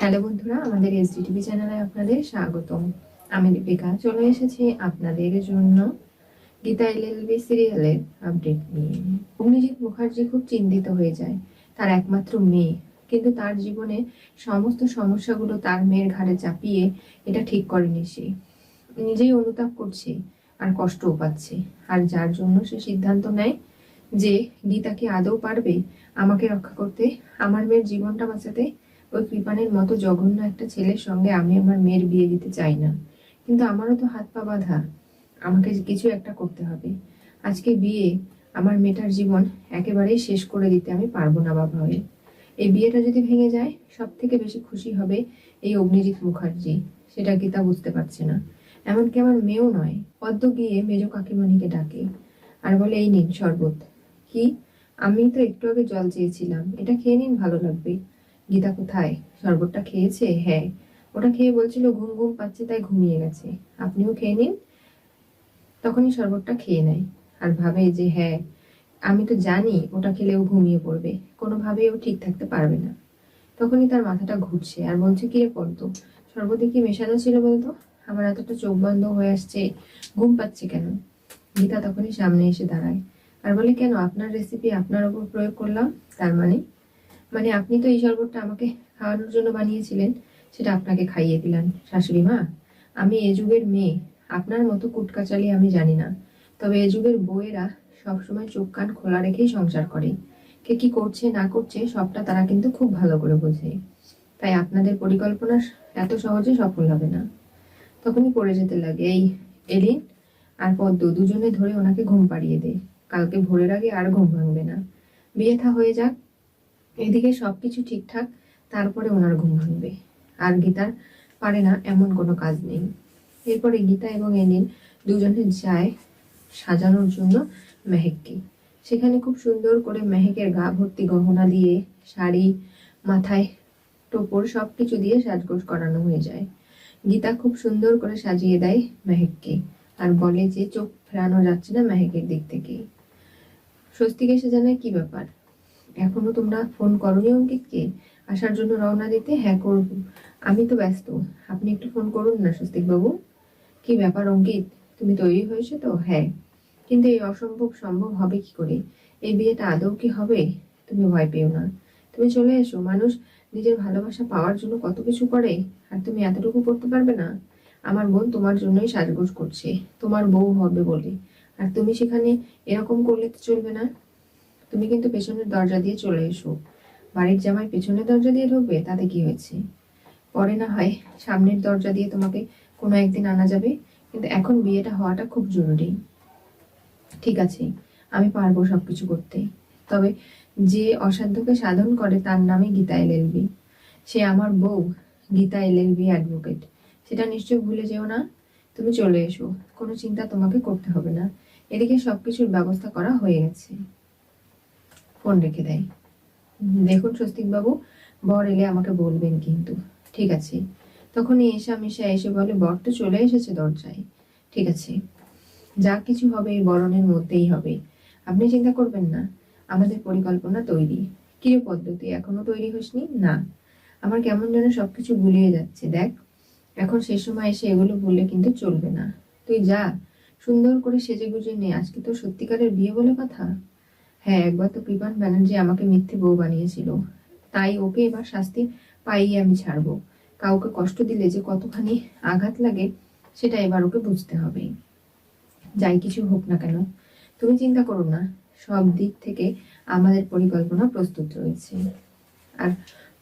Hello বন্ধুরা, আমাদের SD TV চ্যানেলে আপনাদের স্বাগতম। আমি দীপিকা, চলে এসেছি আপনাদের জন্য গীতা এলএলবি সিরিয়ালের আপডেট নিয়ে। অগ্নিজিৎ মুখার্জি খুব চিন্তিত হয়ে যায়, তার একমাত্র মেয়ে। কিন্তু তার জীবনে সমস্ত সমস্যাগুলো তার মেয়ের ঘাড়ে চাপিয়ে এটা ঠিক করেনি সে। নিজেই অনুতাপ করছে আর কষ্টও পাচ্ছে। আর যার জন্য সে সিদ্ধান্ত নেয় যে গীতা কি আদৌ পারবে আমাকে রক্ষা করতে, আমার মেয়ের জীবনটা বাঁচাতে ওই কৃপানের মতো জঘন্য একটা ছেলের সঙ্গে আমি আমার মেয়ের বিয়ে দিতে চাই না। কিন্তু আমারও তো হাত পা বাঁধা। আমাকে কিছু একটা করতে হবে। আজকে বিয়ে আমার মেয়েটার জীবন একেবারেই শেষ করে দিতে আমি পারব না বাবা হয়ে। এই বিয়েটা যদি ভেঙে যায় সব থেকে বেশি খুশি হবে এই অগ্নিজিৎ মুখার্জি। সেটা গীতা বুঝতে পারছে না। এমনকি আমার মেয়েও নয়, পদ্ম গিয়ে মেজ কাকিমণিকে ডাকে আর বলে, এই নিন শরবত। কি? আমি তো একটু আগে জল চেয়েছিলাম। এটা খেয়ে নিন, ভালো লাগবে। গীতা কোথায়? শরবতটা খেয়েছে? হ্যাঁ। ওটা খেয়ে বলছিল, ঘুম ঘুম পাচ্ছে, তাই ঘুমিয়ে গেছে। আপনিও খেয়ে নিন। তখনই শরবতটা খেয়ে নেয় আর ভাবে যে হ্যাঁ আমি তো জানি ওটা খেলেও ঘুমিয়ে পড়বে। কোনোভাবেই ও ঠিক থাকতে পারবে না। তখনই তার মাথাটা ঘুরছে আর বলছে কি রে পদ্ম শরবতে কি মেশানো ছিল বলতো? আমার এতটা চোখ বন্ধ হয়ে আসছে, ঘুম পাচ্ছে কেন? গীতা তখনই সামনে এসে দাঁড়ায়। আর বলে, কেন? আপনার রেসিপি আপনার ওপর প্রয়োগ করলাম? তার মানে? মানে আপনি তো এই শরবতটা আমাকে খাওয়ানোর জন্য বানিয়েছিলেন, সেটা আপনাকে খাইয়ে দিলেন, শাশুড়ি মা। আমি এ যুগের মেয়ে, আপনার মতো কুটকাচালি আমি জানি না। তবে এ যুগের বউয়েরা সবসময় চোখ কান খোলা রেখেই সংসার করে। কে কি করছে, না করছে, সবটা তারা কিন্তু খুব ভালো করে বোঝে। তাই আপনাদের পরিকল্পনা এত সহজে সফল হবে না। তখনই পড়ে যেতে লাগে, এই, এলিন, আর পদ্ম, দুজনে ধরে ওনাকে ঘুম পাড়িয়ে দে। কালকে ভোরের আগে আর ঘুম ভাঙবে না। বিয়ে থা হয়ে যাক এদিকে সবকিছু ঠিকঠাক, তারপরে ওনার ঘুম ভাঙবে। আর গীতার পারে না এমন কোনো কাজ নেই। এরপরে গীতা এবং এনিন দুজনে যায় সাজানোর জন্য মেহেককে। সেখানে খুব সুন্দর করে মেহেকের গা ভর্তি গহনা দিয়ে, শাড়ি, মাথায় টোপর সব কিছু দিয়ে সাজগোজ করানো হয়ে যায়। গীতা খুব সুন্দর করে সাজিয়ে দেয় মেহেককে আর বলে যে চোখ ফেরানো যাচ্ছে না মেহেকের দিক থেকে। স্বস্তিক সে জানায়, কি ব্যাপার? এখনও তোমরা ফোন করনি অঙ্কিতকে আসার জন্য রওনা দিতে হ্যাঁ করব। আমি তো ব্যস্ত। আপনি একটু ফোন করুন না স্বস্তিক বাবু কি ব্যাপার অঙ্কিত? তুমি তৈরি হয়েছে তো? হ্যাঁ। কিন্তু এই অসম্ভব সম্ভব হবে কি করে? এই বিয়েটা আদৌ কি হবে? তুমি ভয় পেও না। তুমি চলে এসো। মানুষ নিজের ভালোবাসা পাওয়ার জন্য কত কিছু করে, আর তুমি এতটুকু করতে পারবে না? আমার বোন তোমার জন্যই সাজগোজ করছে। তোমার বউ হবে বলে। আর তুমি সেখানে এরকম করলে তো চলবে না। তুমি কিন্তু পেছনের দরজা দিয়ে চলে এসো। বাড়ির জামাই পেছনের দরজা দিয়ে ঢুকবে, তাতে কি হয়েছে? পরে না হয় সামনের দরজা দিয়ে তোমাকে কোনো একদিন আনা যাবে, কিন্তু এখন বিয়েটা হওয়াটা খুব জরুরি। ঠিক আছে, আমি পারব সব কিছু করতে। তবে যে অসাধ্যকে সাধন করে তার নামে গীতা এলএলবি সে আমার বউ, গীতা এল এলএলবি অ্যাডভোকেট সেটা নিশ্চয় ভুলে যেও না। তুমি চলে এসো, কোনো চিন্তা তোমাকে করতে হবে না। এদিকে সবকিছুর ব্যবস্থা করা হয়ে গেছে। ফোন রেখে দেয়। দেখুন স্বস্তিকবাবু, বর এলে আমাকে বলবেন কিন্তু। ঠিক আছে। তখনই এসা মিশা এসে বলে, বর তো চলে এসেছে দরজায়। ঠিক আছে। যা কিছু হবে এই বরণের মধ্যেই হবে। আপনি চিন্তা করবেন না। আমাদের পরিকল্পনা তৈরি। কিরে পদ্ধতি এখনও তৈরি হসনি? না। আমার কেমন যেন সবকিছু গুলিয়ে যাচ্ছে। দেখ, এখন সে সময় এসে এগুলো বললে কিন্তু চলবে না। তুই যা, সুন্দর করে সেজে গুজে নে। আজকে তো সত্যিকারের বিয়ে বলে কথা? হ্যাঁ একবার তো কৃপান ব্যানার্জি আমাকে মিথ্যে বউ বানিয়েছিল। তাই ওকে এবার শাস্তি পাইয়ে আমি ছাড়বো। কাউকে কষ্ট দিলে যে কতখানি আঘাত লাগে, সেটা এবার ওকে বুঝতে হবে। যাই কিছু হোক না কেন, তুমি চিন্তা করো না। সব দিক থেকে আমাদের পরিকল্পনা প্রস্তুত রয়েছে। আর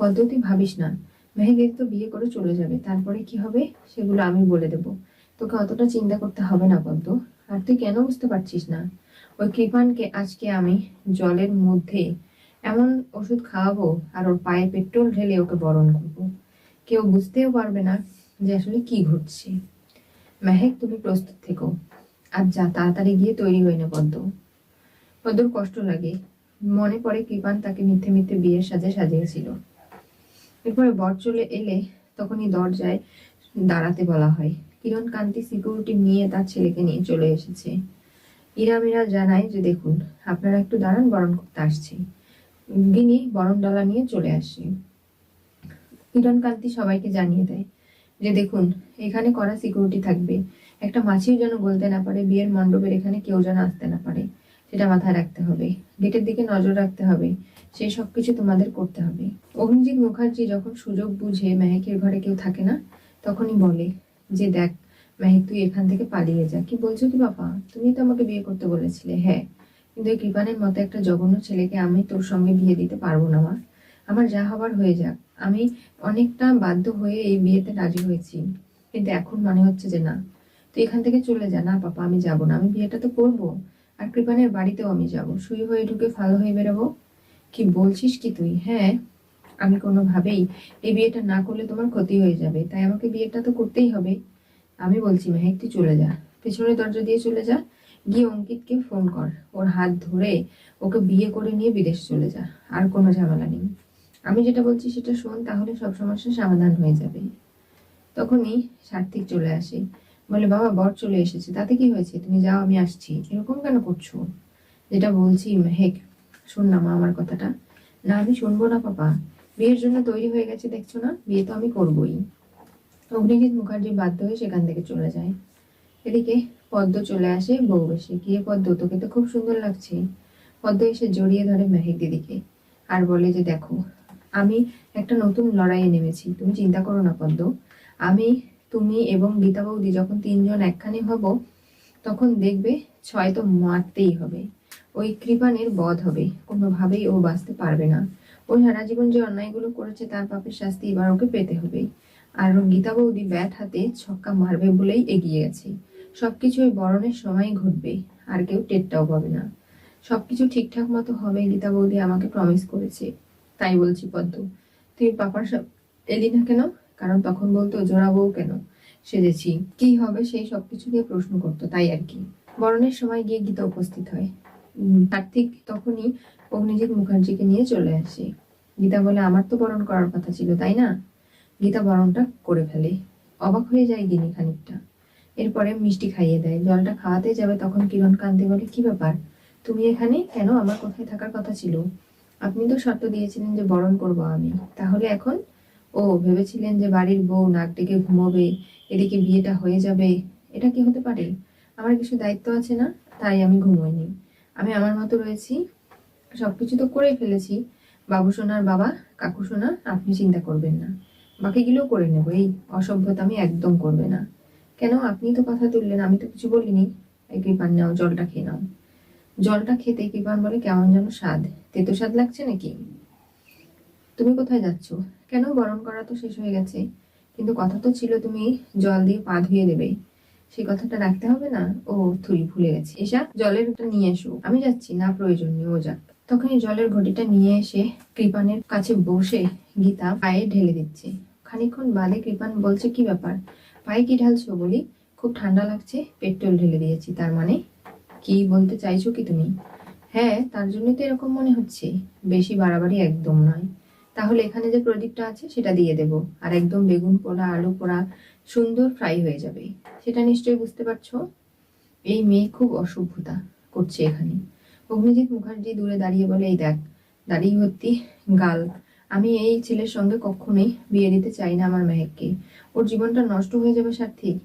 পদ্ধতি ভাবিস না। মেহেকের তো বিয়ে করে চলে যাবে। তারপরে কি হবে, সেগুলো আমি বলে দেব। তোকে অতটা চিন্তা করতে হবে না, পদ্ম। আর তুই কেন বুঝতে পারছিস না? ওই কৃপানকে আজকে আমি জলের মধ্যে এমন ওষুধ খাওয়াবো আর ওর পায়ে পেট্রোল ঢেলে ওকে বরণ করব। কেউ বুঝতেও পারবে না যে আসলে কি ঘটছে। মেহেক, তুমি প্রস্তুত থেকো। আর যা, তাড়াতাড়ি গিয়ে তৈরি হয়ে না পদ্ম। পদ্মর কষ্ট লাগে। মনে পড়ে কৃপান তাকে মিথ্যে মিথ্যে বিয়ের সাজে সাজিয়েছিল। এরপরে বর চলে এলে তখনই দরজায় দাঁড়াতে বলা হয়। কিরণ কান্তি সিকিউরিটি নিয়ে তার ছেলেকে নিয়ে চলে এসেছে। ইরামিরা জানায় যে, দেখুন, আপনারা একটু দাঁড়ান, বরণ করতে আসছি। গিনি বরণ ডালা নিয়ে চলে আসে। হিরণ কান্তি সবাইকে জানিয়ে দেয় যে, দেখুন, এখানে করা সিকিউরিটি থাকবে। একটা মাছিও যেন বলতে না পারে, বিয়ের মণ্ডপের এখানে কেউ যেন আসতে না পারে। সেটা মাথায় রাখতে হবে। গেটের দিকে নজর রাখতে হবে। সেই সব কিছু তোমাদের করতে হবে। অগ্নিজিৎ মুখার্জি যখন সুযোগ বুঝে মেহেকের ঘরে কেউ থাকে না, তখনই বলে যে, দেখ মেহেক তুই এখান থেকে পালিয়ে যা। কি বলছো কি বাবা? তুমি তো আমাকে বিয়ে করতে বলেছিলে। হ্যাঁ কিন্তু এই কৃপানের মতো একটা জঘন্য ছেলেকে আমি তোর সঙ্গে বিয়ে দিতে পারব না, মা। আমার যা হবার হয়ে যাক। আমি অনেকটা বাধ্য হয়ে এই বিয়েতে রাজি হয়েছি, কিন্তু এখন মনে হচ্ছে যে না। তুই এখান থেকে চলে যা। না পাপা, আমি যাব না। আমি বিয়েটা তো করব, আর কৃপানের বাড়িতেও আমি যাব। সুই হয়ে ঢুকে ভালো হয়ে বেরোবো। কি বলছিস কি তুই? হ্যাঁ আমি কোনোভাবেই এই বিয়েটা না করলে তোমার ক্ষতি হয়ে যাবে। তাই আমাকে বিয়েটা তো করতেই হবে। আমি বলছি, মেহেক, তুই চলে যা। পেছনের দরজা দিয়ে চলে যা। গিয়ে অঙ্কিতকে ফোন কর। ওর হাত ধরে ওকে বিয়ে করে নিয়ে বিদেশ চলে যা। আর কোনো ঝামেলা নেই। আমি যেটা বলছি, সেটা শোন, তাহলে সব সমস্যার সমাধান হয়ে যাবে। তখনই সার্থিক চলে আসে। বলে, বাবা, বর চলে এসেছে। তাতে কি হয়েছে? তুমি যাও, আমি আসছি। এরকম কেন করছ? যেটা বলছি, মেহেক, শোন না মা, আমার কথাটা। না, আমি শুনব না, পাপা। বিয়ের জন্য তৈরি হয়ে গেছে, দেখছ না? বিয়ে তো আমি করবোই। অগ্নিজিৎ মুখার্জি বাধ্য হয়ে সেখান থেকে চলে যায়। এদিকে পদ্ম চলে আসে বউ এসে গিয়ে পদ্ম, তোকে তো খুব সুন্দর লাগছে। পদ্ম এসে জড়িয়ে ধরে মেহেক দিদিকে। আর বলে যে, দেখো, আমি একটা নতুন লড়াইয়ে নেমেছি। তুমি চিন্তা করো না, পদ্ম। আমি, তুমি এবং গীতা বৌদি যখন তিনজন একখানে হব, তখন দেখবে ছয় তো মারতেই হবে। ওই কৃপানের বধ হবে। কোনোভাবেই ও বাঁচতে পারবে না। ও সারা জীবন যে অন্যায়গুলো করেছে, তার পাপের শাস্তি এবার ওকে পেতে হবে। আর গীতা বৌদি ব্যাট হাতে ছক্কা মারবে বলেই এগিয়ে গেছে সবকিছু ওই বরণের সময় ঘটবে, আর কেউ টেরটাও পাবে না। সবকিছু ঠিকঠাক মতো হবে, গীতা বৌদি আমাকে প্রমিস করেছে। তাই বলছি, পদ্ম, তুই পাপার এলি না কেন? কারণ তখন বলতো জোড়া বউ কেন? সেজেছি। কি হবে সেই সবকিছু নিয়ে প্রশ্ন করতো, তাই আর কি। বরণের সময় গিয়ে গীতা উপস্থিত হয়। কার্তিক তখনই অগ্নিজিৎ মুখার্জিকে নিয়ে চলে আসে। গীতা বলে, আমার তো বরণ করার কথা ছিল, তাই না? গীতা বরণটা করে ফেলে। অবাক হয়ে যায় গিনি খানিকটা। এরপরে মিষ্টি খাইয়ে দেয়। জলটা খাওয়াতে যাবে তখন কিরণ কান্তি বলে, কি ব্যাপার? তুমি এখানে কেন আমার কোথায় থাকার কথা ছিল? আপনি তো শর্ত দিয়েছিলেন যে বরণ করব আমি। তাহলে এখন? ও, ভেবেছিলেন যে বাড়ির বউ নাক ডেকে ঘুমোবে, এদিকে বিয়েটা হয়ে যাবে। এটা কি হতে পারে? আমার কিছু দায়িত্ব আছে না, তাই আমি ঘুমোইনি। আমি আমার মতো রয়েছি। সবকিছু তো করেই ফেলেছি। বাবু সোনার বাবা কাকু সোনা আপনি চিন্তা করবেন না। বাকিগুলোও করে নেব। এই অসভ্যতা আমি একদম করবে না। কেন? আপনি তো কথা তুললেন, আমি তো কিছু বলিনি। এই কৃপান নাও, জলটা খেয়ে নাও। জলটা খেতে কৃপান বলে কেমন যেন স্বাদ। তেতো স্বাদ লাগছে নাকি? তুমি কোথায় যাচ্ছ? কেন? বরণ করা তো শেষ হয়ে গেছে। কিন্তু কথা তো ছিল, তুমি জল দিয়ে পা ধুয়ে দেবে। সেই কথাটা রাখতে হবে না? ও থুই ভুলে গেছে। এসা, জলের নিয়ে এসো। আমি যাচ্ছি, না প্রয়োজন নেই, ও যাক। তখনই জলের ঘটিটা নিয়ে এসে কৃপানের কাছে বসে গীতা পায়ে ঢেলে দিচ্ছে। খানিকক্ষণ বাদে কৃপান বলছে, কি ব্যাপার? পায়ে কি ঢালছো? বলি, খুব ঠান্ডা লাগছে, পেট্রোল ঢেলে দিয়েছি। তার মানে? কি বলতে চাইছো কি তুমি? হ্যাঁ তার জন্য তো এরকম মনে হচ্ছে। বেশি বাড়াবাড়ি একদম নয়। তাহলে এখানে যে প্রদীপটা আছে, সেটা দিয়ে দেব। আর একদম বেগুন পোড়া, আলু পোড়া, সুন্দর ফ্রাই হয়ে যাবে। সেটা নিশ্চয়ই বুঝতে পারছ? এই মেয়ে খুব অসভ্যতা করছে এখানে। অগ্নিজিৎ মুখার্জি দূরে দাঁড়িয়ে বলে, এই দেখ, দাঁড়িয়ে ভর্তি গাল। আমি এই ছেলের সঙ্গে কখনোই বিয়ে দিতে চাই না আমার মেহেককে। ওর জীবনটা নষ্ট হয়ে যাবে সার্থিক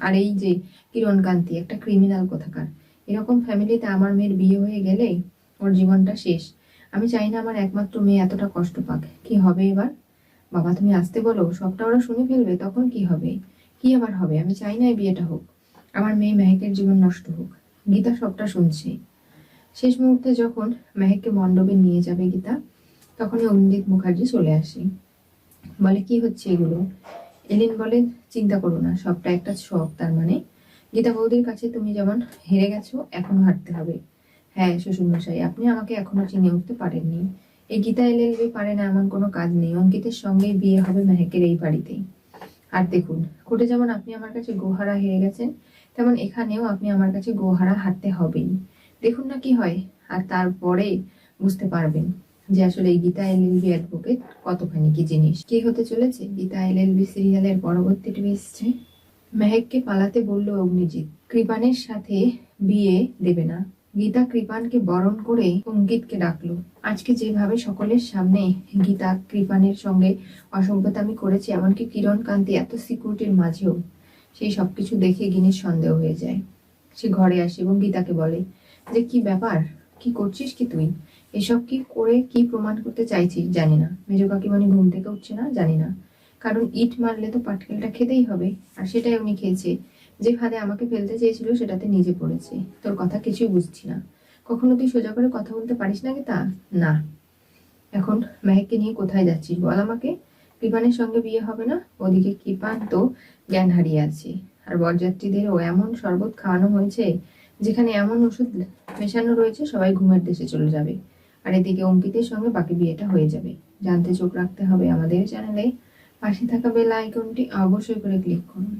আর এই যে কিরণ কান্তি, একটা ক্রিমিনাল কোথাকার। এরকম ফ্যামিলিতে আমার মেয়ের বিয়ে হয়ে গেলেই ওর জীবনটা শেষ। আমি চাই না আমার একমাত্র মেয়ে এতটা কষ্ট পাক। কি হবে এবার? বাবা, তুমি আসতে বলো, সবটা ওরা শুনে ফেলবে, তখন কি হবে? কি আবার হবে? আমি চাই না এই বিয়েটা হোক। আমার মেয়ে মেহেকের জীবন নষ্ট হোক। গীতা সবটা শুনছে। শেষ মুহূর্তে যখন মেহেককে মণ্ডপে নিয়ে যাবে গীতা, তখনই অঞ্জিত মুখার্জি চলে আসে। বলে, কি হচ্ছে এগুলো? এলিন বলে, চিন্তা করো না, সবটা একটা শখ। তার মানে গীতা বৌদির কাছে তুমি যেমন হেরে গেছো, এখনও হারতে হবে। হ্যাঁ শ্বশুর মশাই আপনি আমাকে এখনও চিনে উঠতে পারেননি। এই গীতা এলএলবি পারে না, এমন কোনো কাজ নেই। অঙ্কিতের সঙ্গেই বিয়ে হবে মেহেকের এই বাড়িতেই আর দেখুন, কোর্টে যেমন আপনি আমার কাছে গোহারা হেরে গেছেন, তেমন এখানেও আপনি আমার কাছে গোহারা হারতে হবেই। দেখুন না কি হয়, আর তারপরে বুঝতে পারবেন যে আসলে এই গীতা এলএলবি অ্যাডভোকেট কতখানি কি জিনিস। কি হতে চলেছে? গীতা এল এলএলবি সিরিয়ালের পরবর্তী টুইস্টে মেহেককে পালাতে বলল অগ্নিজিৎ, কৃপানের সাথে বিয়ে দেবে না। গীতা কৃপানকে বরণ করে অঙ্কিতকে ডাকলো। আজকে যেভাবে সকলের সামনে গীতা কৃপানের সঙ্গে অসভ্যতামি করেছে, এমনকি কিরণ কান্তি এত সিকিউরিটির মাঝেও সেই সবকিছু দেখে গিনির সন্দেহ হয়ে যায়। সে ঘরে আসে এবং গীতাকে বলে যে কি ব্যাপার? কি করছিস কি তুই? এসব কি করে কি প্রমাণ করতে চাইছিস? জানি না। মেজো কাকিমানি ঘুম থেকে উঠছে না? জানি না। কারণ ইট মারলে তো পাটকেলটা খেতেই হবে। আর সেটাই উনি খেয়েছে। যে ফাঁদে আমাকে ফেলতে চেয়েছিল, সেটাতে নিজে পড়েছে। তোর কথা কিছুই বুঝছি না। কখনো তুই সোজা করে কথা বলতে পারিস না কি তা? না। এখন মেহেককে নিয়ে কোথায় যাচ্ছিস বল আমাকে? কৃপানের সঙ্গে বিয়ে হবে না? ওদিকে কৃপান তো জ্ঞান হারিয়ে আছে। আর বরযাত্রীদের ও এমন শরবত খাওয়ানো হয়েছে যেখানে এমন ওষুধ মেশানো রয়েছে, সবাই ঘুমের দেশে চলে যাবে। আর এদিকে অঙ্কিতের সঙ্গে বাকি বিয়েটা হয়ে যাবে। জানতে চোখ রাখতে হবে আমাদের চ্যানেলে। পাশে থাকা বেল আইকনটি অবশ্যই করে ক্লিক করুন।